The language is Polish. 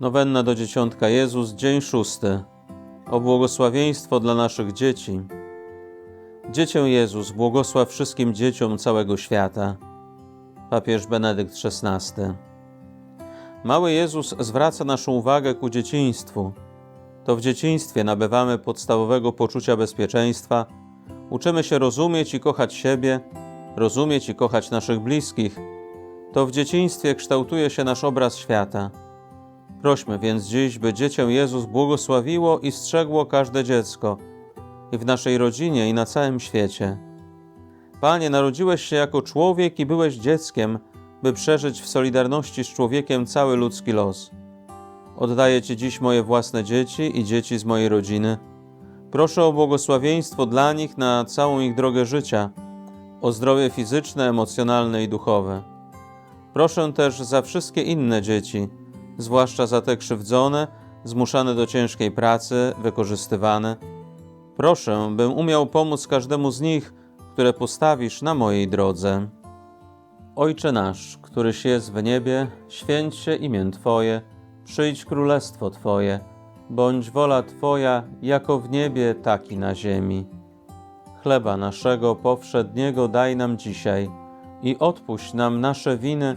Nowenna do Dzieciątka Jezus, dzień szósty. O błogosławieństwo dla naszych dzieci. Dziecię Jezus, błogosław wszystkim dzieciom całego świata. Papież Benedykt XVI. Mały Jezus zwraca naszą uwagę ku dzieciństwu. To w dzieciństwie nabywamy podstawowego poczucia bezpieczeństwa, uczymy się rozumieć i kochać siebie, rozumieć i kochać naszych bliskich. To w dzieciństwie kształtuje się nasz obraz świata. Prośmy więc dziś, by dziecię Jezus błogosławiło i strzegło każde dziecko, i w naszej rodzinie, i na całym świecie. Panie, narodziłeś się jako człowiek i byłeś dzieckiem, by przeżyć w solidarności z człowiekiem cały ludzki los. Oddaję Ci dziś moje własne dzieci i dzieci z mojej rodziny. Proszę o błogosławieństwo dla nich na całą ich drogę życia, o zdrowie fizyczne, emocjonalne i duchowe. Proszę też za wszystkie inne dzieci, zwłaszcza za te krzywdzone, zmuszane do ciężkiej pracy, wykorzystywane. Proszę, bym umiał pomóc każdemu z nich, które postawisz na mojej drodze. Ojcze nasz, któryś jest w niebie, święć się imię Twoje, przyjdź królestwo Twoje, bądź wola Twoja, jako w niebie, tak i na ziemi. Chleba naszego powszedniego daj nam dzisiaj i odpuść nam nasze winy,